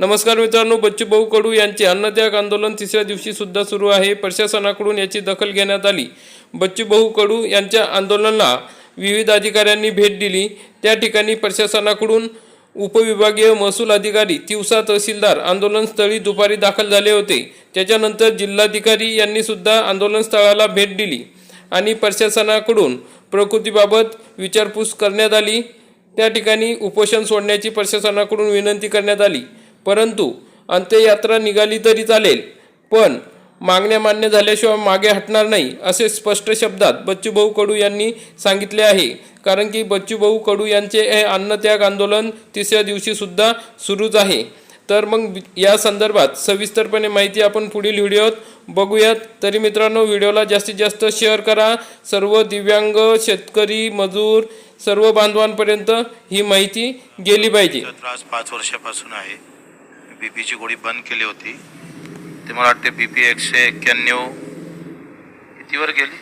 नमस्कार मित्रांनो बच्चूभाऊ कडू यांचे अन्नत्याग आंदोलन तिसऱ्या दिवशी सुद्धा सुरू आहे. प्रशासनाकडून याची दखल घेण्यात आली. बच्चूभाऊ कडू यांच्या आंदोलनाला विविध अधिकाऱ्यांनी भेट दिली. त्या ठिकाणी प्रशासनाकडून उपविभागीय महसूल अधिकारी तिवसा तहसीलदार आंदोलनस्थळी दुपारी दाखल झाले होते. त्याच्यानंतर जिल्हाधिकारी यांनी सुद्धा आंदोलनस्थळाला भेट दिली आणि प्रशासनाकडून प्रकृतीबाबत विचारपूस करण्यात आली. त्या ठिकाणी उपोषण सोडण्याची प्रशासनाकडून विनंती करण्यात आली. परंतु अंत्ययात्रा निघाली तरी चालेल पण मागण्या मान्य झाल्याशिवाय मागे हटणार नाही असे स्पष्ट शब्दात बच्चूभाऊ कडू यांनी सांगितले आहे. कारण की बच्चूभाऊ कडू यांचे हे अन्नत्याग आंदोलन तिसऱ्या दिवशीसुद्धा सुरूच आहे. तर मग या संदर्भात सविस्तरपणे माहिती आपण पुढील व्हिडिओत बघूयात. तरी मित्रांनो व्हिडिओला जास्तीत जास्त शेअर करा. सर्व दिव्यांग शेतकरी मजूर सर्व बांधवांपर्यंत ही माहिती गेली पाहिजे. त्रास पाच वर्षापासून आहे. बीपीची गोळी बंद केली होती. ते मला वाटते बीपी एकशे एक्क्याण्णव कितीवर गेली?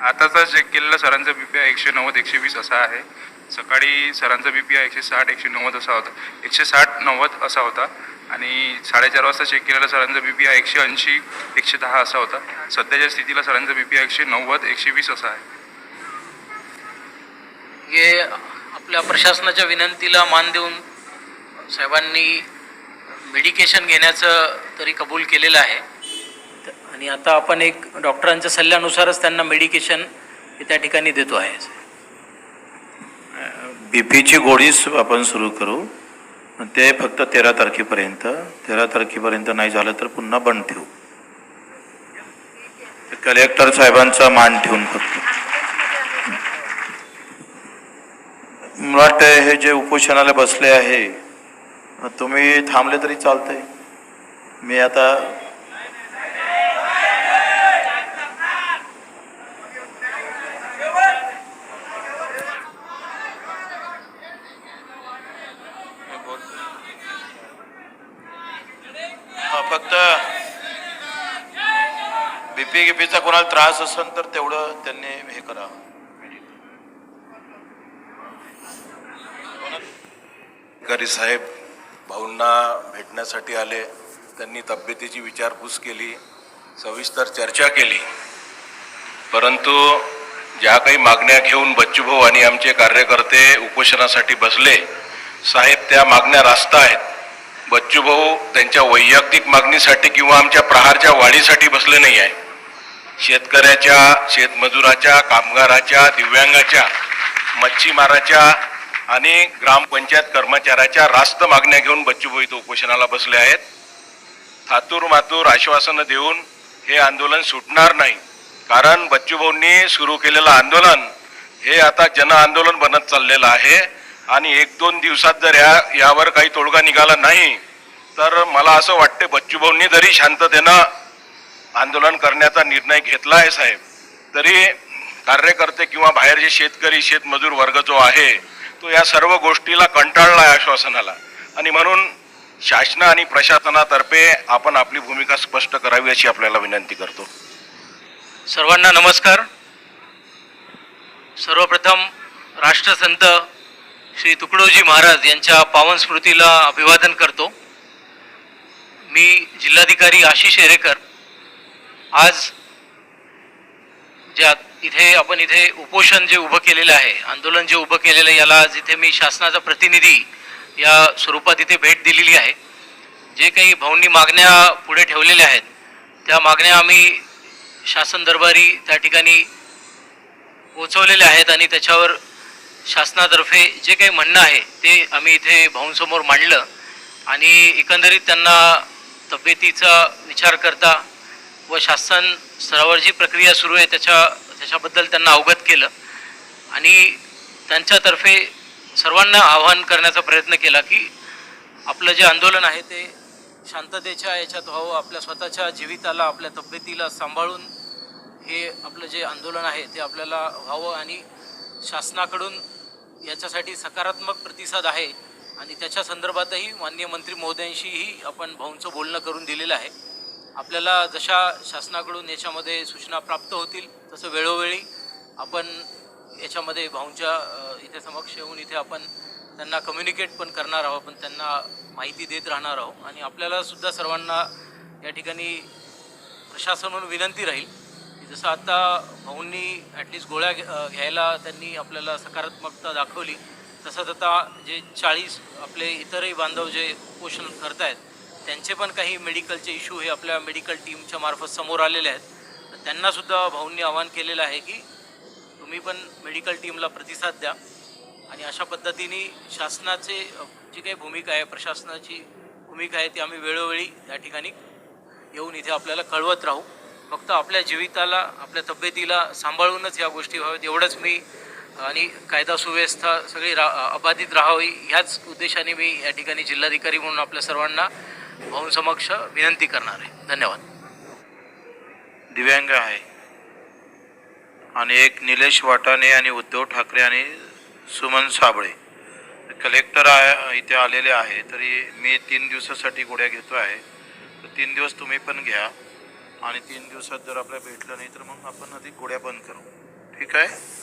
आताचा चेक केलेला सरांचा बीपी एकशे नव्वद एकशे वीस असा आहे. सकाळी सरांचा बीपी एकशे साठ एकशे नव्वद असा होता. एकशे साठ नव्वद असा होता. आणि साडेचार वाजता चेक केलेला सरांचा बीपी आय एकशे ऐंशी एकशे दहा असा होता. सध्याच्या स्थितीला सरांचा बीपी एकशे नव्वद एकशे वीस असा आहे. हे आपल्या प्रशासनाच्या विनंतीला मान देऊन साहेबांनी मेडिकेशन घेण्याचं तरी कबूल केलेलं आहे. आणि आता आपण एक डॉक्टरांच्या सल्ल्यानुसारच त्यांना मेडिकेशन हे त्या ठिकाणी देतो आहे. बीपीची गोळीच आपण सुरू करू. ते फक्त तेरा तारखेपर्यंत. तेरा तारखेपर्यंत नाही झालं तर पुन्हा बंद ठेवू. कलेक्टर साहेबांचा मान ठेवून फक्त. मला वाटतं हे जे उपोषणाला बसले आहे तुम्ही थांबले तरी चालतंय. मी आता हा, फक्त बीपी गिपीचा कोणाला त्रास असेल तर तेवढं त्यांनी हे करा. अधिकारी साहेब भाऊंना भेटण्यासाठी आले. त्यांनी तब्येतीची विचारपूस केली सविस्तर चर्चा केली. परंतु ज्या काही मागण्या घेऊन बच्चूभाऊ आणि आमचे कार्यकर्ते उपोषणासाठी बसले साहेब त्या मागण्या रास्त आहेत. बच्चूभाऊ त्यांच्या वैयक्तिक मागणीसाठी किंवा आमच्या प्रहारच्या वाढीसाठी बसले नाही आहे शेतकऱ्याच्या शेतमजुराच्या कामगाराच्या दिव्यांगाच्या मच्छीमाराच्या आणि ग्रामपंचायत कर्मचाऱ्याच्या रास्त मागण्या घेऊन बच्चूभाऊ इथं उपोषणाला बसले आहेत. थातूर मातूर आश्वासनं देऊन हे आंदोलन सुटणार नाही. कारण बच्चूभाऊंनी सुरू केलेलं आंदोलन हे आता जन आंदोलन बनत चाललेलं आहे. आणि एक दोन दिवसात जर या यावर काही तोडगा निघाला नाही तर मला असं वाटते बच्चूभाऊंनी जरी शांततेनं आंदोलन करण्याचा निर्णय घेतला आहे साहेब तरी कार्यकर्ते किंवा बाहेरचे शेतकरी शेतमजूर वर्ग जो आहे तो या सर्व गोष्टीला कंटाळला आहे आश्वासनाला. आणि म्हणून शासना आणि प्रशासनातर्फे आपण आपली भूमिका स्पष्ट करावी अशी आपल्याला विनंती करतो. सर्वांना नमस्कार. सर्वप्रथम राष्ट्रसंत श्री तुकडोजी महाराज यांच्या पावन स्मृतीला अभिवादन करतो. मी जिल्हाधिकारी आशिष एरेकर. आज ज्या इथे आपण इथे उपोषण जे उभं केलेलं आहे आंदोलन जे उभं केलेलं आहे याला आज इथे मी शासनाचा प्रतिनिधी या स्वरूपात इथे भेट दिलेली आहे. जे काही भाऊंनी मागण्या पुढे ठेवलेल्या आहेत त्या मागण्या आम्ही शासन दरबारी त्या ठिकाणी पोचवलेल्या आहेत आणि त्याच्यावर शासनातर्फे जे काही म्हणणं आहे ते आम्ही इथे भाऊंसमोर मांडलं आणि एकंदरीत त्यांना तब्येतीचा विचार करता व शासन स्तरावर जी प्रक्रिया सुरू आहे त्याच्या त्याच्याबद्दल त्यांना अवगत केलं. आणि त्यांच्यातर्फे सर्वांना आवाहन करण्याचा प्रयत्न केला की आपलं जे आंदोलन आहे ते शांततेच्या याच्यात व्हावं आपल्या स्वतःच्या जीविताला आपल्या तब्येतीला सांभाळून हे आपलं जे आंदोलन आहे ते आपल्याला व्हावं आणि शासनाकडून याच्यासाठी सकारात्मक प्रतिसाद आहे. आणि त्याच्या संदर्भातही माननीय मंत्री महोदयांशीही आपण भाऊंचं बोलणं करून दिलेलं आहे. आपल्याला जशा शासनाकडून याच्यामध्ये सूचना प्राप्त होतील तसं वेळोवेळी आपण याच्यामध्ये भाऊंच्या इथे समक्ष येऊन इथे आपण त्यांना कम्युनिकेट पण करणार आहोत पण त्यांना माहिती देत राहणार आहोत. आणि आपल्याला सुद्धा सर्वांना या ठिकाणी प्रशासन म्हणून विनंती राहील की जसं आता भाऊंनी ॲटलिस्ट गोळ्या घ्यायला त्यांनी आपल्याला सकारात्मकता दाखवली तसंच आता जे चाळीस आपले इतरही बांधव जे उपोषण करतायत त्यांचे पण काही मेडिकलचे इश्यू हे आपल्या मेडिकल टीमच्या मार्फत समोर आलेले आहेत. त्यांनासुद्धा भाऊंनी आवाहन केलेलं आहे की तुम्ही पण मेडिकल टीमला प्रतिसाद द्या. आणि अशा पद्धतीने शासनाचे जी काही भूमिका आहे प्रशासनाची भूमिका आहे ती आम्ही वेळोवेळी या ठिकाणी येऊन इथे आपल्याला कळवत राहू. फक्त आपल्या जीविताला आपल्या तब्येतीला सांभाळूनच या गोष्टी व्हाव्यात एवढंच मी आणि कायदा सुव्यवस्था सगळी रा अबाधित राहावी ह्याच उद्देशाने मी या ठिकाणी जिल्हाधिकारी म्हणून आपल्या सर्वांना भाऊंसमक्ष विनंती करणार आहे. धन्यवाद. दिव्यांग आहे. आणि एक निलेश वाटाणे आणि उद्धव ठाकरे आणि सुमन साबळे. कलेक्टर आहे इथे आलेले आहे तरी मी तीन दिवसासाठी गोळ्या घेतो आहे. तर तीन दिवस तुम्ही पण घ्या. आणि तीन दिवसात जर आपल्याला भेटलं नाही तर मग आपण अधिक गोळ्या बंद करू. ठीक आहे?